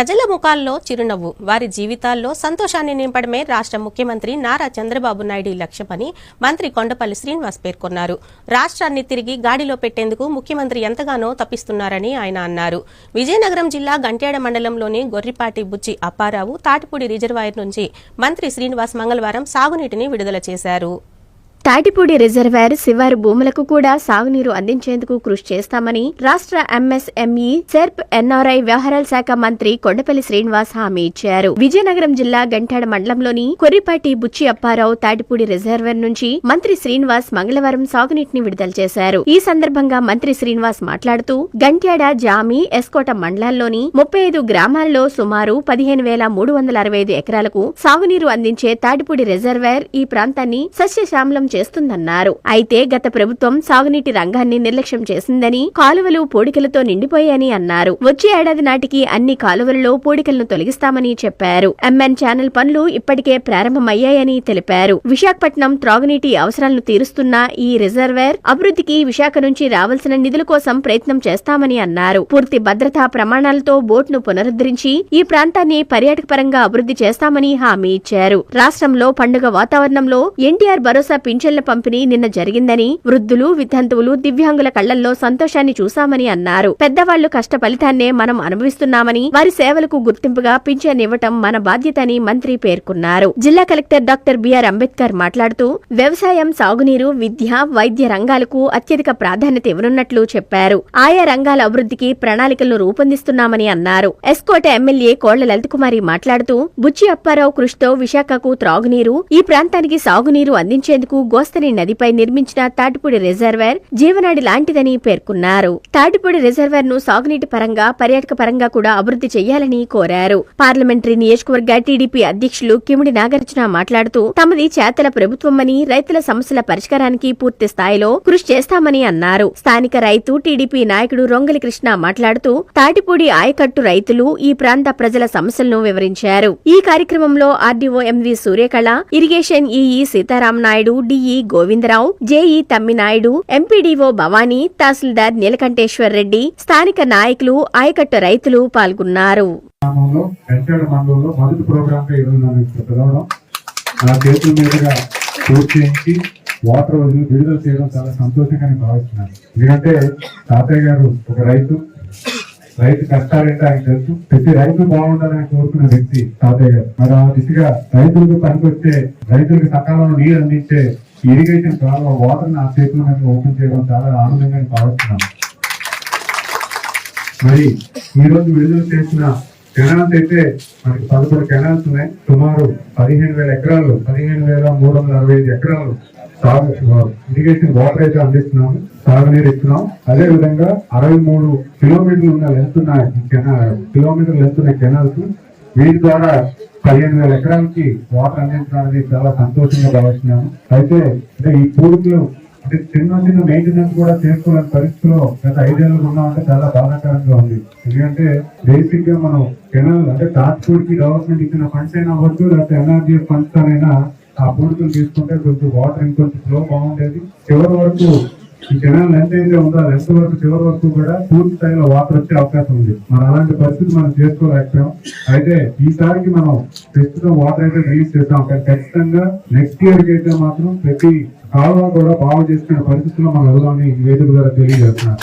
ప్రజల ముఖాల్లో చిరునవ్వు వారి జీవితాల్లో సంతోషాన్ని నింపడమే రాష్ట్ర ముఖ్యమంత్రి నారా చంద్రబాబు నాయుడు లక్ష్యమని మంత్రి కొండపల్లి శ్రీనివాస్ పేర్కొన్నారు. రాష్ట్రాన్ని తిరిగి గాడిలో పెట్టేందుకు ముఖ్యమంత్రి ఎంతగానో తప్పిస్తున్నారని ఆయన అన్నారు. విజయనగరం జిల్లా గంట్యాడ మండలంలోని గొర్రిపాటి బుచ్చి అప్పారావు తాటిపూడి రిజర్వాయర్ నుంచి మంత్రి శ్రీనివాస్ మంగళవారం సాగునీటిని విడుదల చేశారు. తాటిపూడి రిజర్వాయర్ శివారు భూములకు కూడా సాగునీరు అందించేందుకు కృషి చేస్తామని రాష్ట్ర ఎంఎస్ఎంఈ సెర్ప్ ఎన్ఆర్ఐ వ్యవహారాల శాఖ మంత్రి కొండపల్లి శ్రీనివాస్ హామీ ఇచ్చారు. విజయనగరం జిల్లా గంటాడ మండలంలోని కొర్రిపాటి బుచ్చి అప్పారావు తాటిపూడి రిజర్వాయర్ నుంచి మంత్రి శ్రీనివాస్ మంగళవారం సాగునీటిని విడుదల చేశారు. ఈ సందర్భంగా మంత్రి శ్రీనివాస్ మాట్లాడుతూ గంట్యాడ జామి ఎస్కోట మండలాల్లోని ముప్పై ఐదు గ్రామాల్లో సుమారు పదిహేను వేల మూడు వందల అరవై ఐదు ఎకరాలకు సాగునీరు అందించే తాటిపూడి రిజర్వాయర్ ఈ ప్రాంతాన్ని సస్యశ్యామలం చేస్తుందన్నారు. అయితే గత ప్రభుత్వం సాగునీటి రంగాన్ని నిర్లక్ష్యం చేసిందని కాలువలు పూడికలతో నిండిపోయాయని అన్నారు. వచ్చే ఏడాది నాటికి అన్ని కాలువలలో పూడికలను తొలగిస్తామని చెప్పారు. ఎంఎన్ ఛానల్ పనులు ఇప్పటికే ప్రారంభమయ్యాయని తెలిపారు. విశాఖపట్నం త్రాగునీటి అవసరాలను తీరుస్తున్న ఈ రిజర్వేర్ అభివృద్ధికి విశాఖ నుంచి రావాల్సిన నిధుల కోసం ప్రయత్నం చేస్తామని అన్నారు. పూర్తి భద్రతా ప్రమాణాలతో బోట్ను పునరుద్ధరించి ఈ ప్రాంతాన్ని పర్యాటక పరంగా అభివృద్ధి చేస్తామని హామీ ఇచ్చారు. రాష్ట్రంలో పండుగ వాతావరణంలో ఎన్టీఆర్ భరోసా పింఛన్ల పంపిణీ నిన్న జరిగిందని వృద్ధులు వితంతువులు దివ్యాంగుల కళ్ళల్లో సంతోషాన్ని చూశామని అన్నారు. పెద్దవాళ్ళు కష్ట ఫలితాన్నే మనం అనుభవిస్తున్నామని వారి సేవలకు గుర్తింపుగా పింఛన్ ఇవ్వటం మన బాధ్యత అని మంత్రి పేర్కొన్నారు. జిల్లా కలెక్టర్ డాక్టర్ బిఆర్ అంబేద్కర్ మాట్లాడుతూ వ్యవసాయం సాగునీరు విద్య వైద్య రంగాలకు అత్యధిక ప్రాధాన్యత ఇవ్వనున్నట్లు చెప్పారు. ఆయా రంగాల అభివృద్ధికి ప్రణాళికలను రూపొందిస్తున్నామని అన్నారు. ఎస్కోట ఎమ్మెల్యే కోళ్ళ లలితకుమారి మాట్లాడుతూ బుచ్చి అప్పారావు కృషితో విశాఖకు త్రాగునీరు ఈ ప్రాంతానికి సాగునీరు అందించేందుకు గోస్తని నదిపై నిర్మించిన తాటిపూడి రిజర్వేర్ జీవనాడి లాంటిదని పేర్కొన్నారు. తాటిపూడి రిజర్వేర్ను సాగునీటి పరంగా పర్యాటక పరంగా కూడా అభివృద్ధి చేయాలని కోరారు. పార్లమెంటరీ నియోజకవర్గ టీడీపీ అధ్యక్షులు కిమిడి నాగార్జున మాట్లాడుతూ తమది చేతల ప్రభుత్వమని రైతుల సమస్యల పరిష్కారానికి పూర్తి స్థాయిలో కృషి చేస్తామని అన్నారు. స్థానిక రైతు టీడీపీ నాయకుడు రొంగలి కృష్ణ మాట్లాడుతూ తాటిపూడి ఆయకట్టు రైతులు ఈ ప్రాంత ప్రజల సమస్యలను వివరించారు. ఈ కార్యక్రమంలో RDO MV Suryakala irrigation EE Sitaram Naidu DE Govindarao JE Tamminaidu MPDO Bhavani tahsildar Neelakanteshwar Reddy స్థానిక నాయకులు ఆయకట్టు రైతులు పాల్గొన్నారు. వాటర్ వదిలి విడుదల చేయడం చాలా సంతోషంగా భావిస్తున్నాను. ఎందుకంటే తాతయ్య గారు ఒక రైతు రైతు కష్టాలంటే ఆయన తెలుసు. ప్రతి రైతు బాగుండాలని కోరుకున్న వ్యక్తి తాతయ్య గారు. మరి ఆ దిశగా రైతులకు పనికొచ్చే రైతులకు సకాలంలో నీరు అందించే ఇరిగేషన్ చాలా వాటర్ నా చేతుల మీద ఓపెన్ చేయడం చాలా ఆనందంగా నేను భావిస్తున్నాను. మరి ఈరోజు రోజు విడుదల చేసిన కెనాల్స్ అయితే మనకి పదకొండు కెనాల్స్ ఉన్నాయి. సుమారు పదిహేను వేల ఎకరాలు పదిహేను వేల మూడు వందల అరవై ఐదు ఎకరాలు సాగు ఇరిగేషన్ వాటర్ అయితే అందిస్తున్నాము సాగునీరు ఇస్తున్నాం అదే విధంగా అరవై మూడు కిలోమీటర్లు ఉన్న లెంత్ ఉన్న ఈ కెనాల్ కిలోమీటర్ లెంత్ ఉన్న కెనాల్స్ వీటి ద్వారా పదిహేను వేల ఎకరాలకి వాటర్ అందించడం అనేది చాలా సంతోషంగా భావిస్తున్నాను అయితే అంటే ఈ పూర్తులు అంటే చిన్న చిన్న మెయింటెనెన్స్ కూడా చేసుకోలేని పరిస్థితిలో గత ఐదేళ్ళు ఉన్నామంటే చాలా బాధాకరంగా ఉంది. ఎందుకంటే బేసిక్గా మనం కెనాల్ అంటే కి గవర్నమెంట్ ఇచ్చిన ఫండ్స్ అయినా అవ్వచ్చు లేకపోతే ఎన్ఆర్జీ ఫండ్స్ అయినా ఆ పూర్తులు తీసుకుంటే కొంచెం వాటర్ ఇంకొంచెం ఫ్లో బాగుండేది. చివరి వరకు ఈ కెనాల్ ఎంత అయితే ఉందో అది వరకు చివరి వరకు కూడా పూర్తి స్థాయిలో వాటర్ వచ్చే అవకాశం ఉంది. మనం అలాంటి పరిస్థితి మనం చేసుకోలేకపోయాం. అయితే ఈసారికి మనం ప్రస్తుతం వాటర్ అయితే రిలీజ్ చేస్తాం కానీ ఖచ్చితంగా నెక్స్ట్ ఇయర్కి అయితే మాత్రం ప్రతి కాలువ కూడా బాగు చేసుకునే పరిస్థితుల్లో మనం వెళ్దామని వేదిక ద్వారా తెలియజేస్తున్నాం